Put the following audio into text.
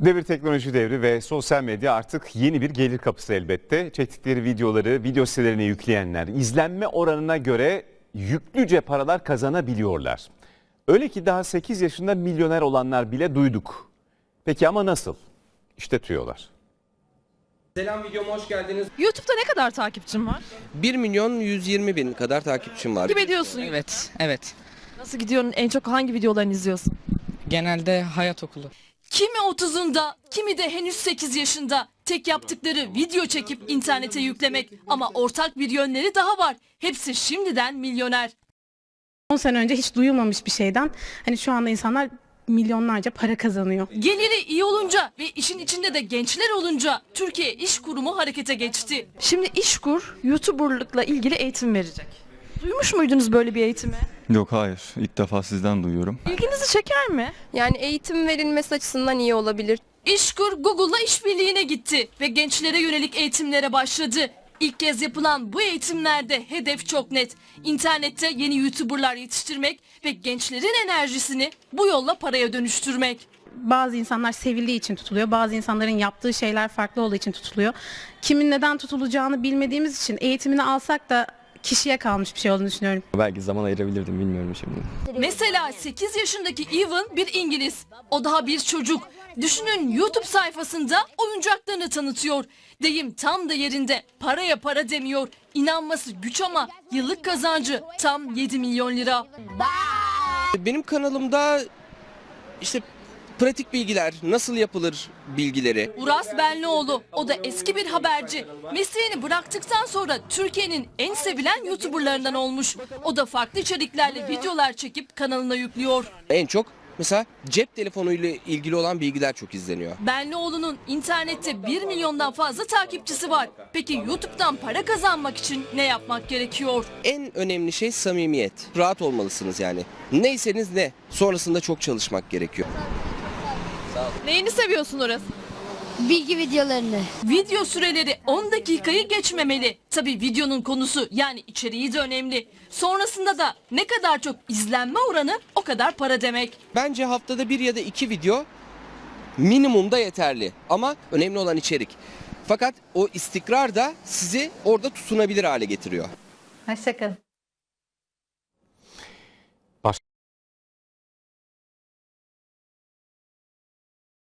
Devir teknoloji devri ve sosyal medya artık yeni bir gelir kapısı elbette. Çektikleri videoları video sitelerine yükleyenler izlenme oranına göre yüklüce paralar kazanabiliyorlar. Öyle ki daha 8 yaşında milyoner olanlar bile duyduk. Peki ama nasıl? İşte tüyolar. Selam videoma hoş geldiniz. YouTube'da ne kadar takipçin var? 1 milyon 120 bin kadar takipçim var. Takip ediyorsun. Evet, evet. Nasıl gidiyorsun? En çok hangi videolarını izliyorsun? Genelde hayat okulu. Kimi 30'unda, kimi de henüz 8 yaşında. Tek yaptıkları video çekip internete yüklemek. Ama ortak bir yönleri daha var. Hepsi şimdiden milyoner. 10 sene önce hiç duyulmamış bir şeyden hani şu anda insanlar milyonlarca para kazanıyor. Geliri iyi olunca ve işin içinde de gençler olunca Türkiye İş Kurumu harekete geçti. Şimdi İşkur YouTuber'lıkla ilgili eğitim verecek. Duymuş muydunuz böyle bir eğitimi? Yok hayır. İlk defa sizden duyuyorum. İlginizi çeker mi? Yani eğitim verilmesi açısından iyi olabilir. İşkur Google'la işbirliğine gitti ve gençlere yönelik eğitimlere başladı. İlk kez yapılan bu eğitimlerde hedef çok net. İnternette yeni YouTuber'lar yetiştirmek ve gençlerin enerjisini bu yolla paraya dönüştürmek. Bazı insanlar sevildiği için tutuluyor. Bazı insanların yaptığı şeyler farklı olduğu için tutuluyor. Kimin neden tutulacağını bilmediğimiz için eğitimini alsak da kişiye kalmış bir şey olduğunu düşünüyorum. Belki zaman ayırabilirdim bilmiyorum şimdi. Mesela 8 yaşındaki Evan bir İngiliz. O daha bir çocuk. Düşünün YouTube sayfasında oyuncaklarını tanıtıyor. Deyim tam da yerinde. Paraya para demiyor. İnanması güç ama yıllık kazancı tam 7 milyon lira. Benim kanalımda işte pratik bilgiler, nasıl yapılır bilgileri. Uras Benlioğlu. O da eski bir haberci. Mesleğini bıraktıktan sonra Türkiye'nin en sevilen YouTuber'larından olmuş. O da farklı içeriklerle videolar çekip kanalına yüklüyor. En çok mesela cep telefonu ile ilgili olan bilgiler çok izleniyor. Benlioğlu'nun internette 1 milyondan fazla takipçisi var. Peki YouTube'dan para kazanmak için ne yapmak gerekiyor? En önemli şey samimiyet. Rahat olmalısınız yani. Neyseniz ne. Sonrasında çok çalışmak gerekiyor. Neyini seviyorsun orası? Bilgi videolarını. Video süreleri 10 dakikayı geçmemeli. Tabi videonun konusu yani içeriği de önemli. Sonrasında da ne kadar çok izlenme oranı o kadar para demek. Bence haftada bir ya da iki video minimumda yeterli. Ama önemli olan içerik. Fakat o istikrar da sizi orada tutunabilir hale getiriyor. Hoşçakalın.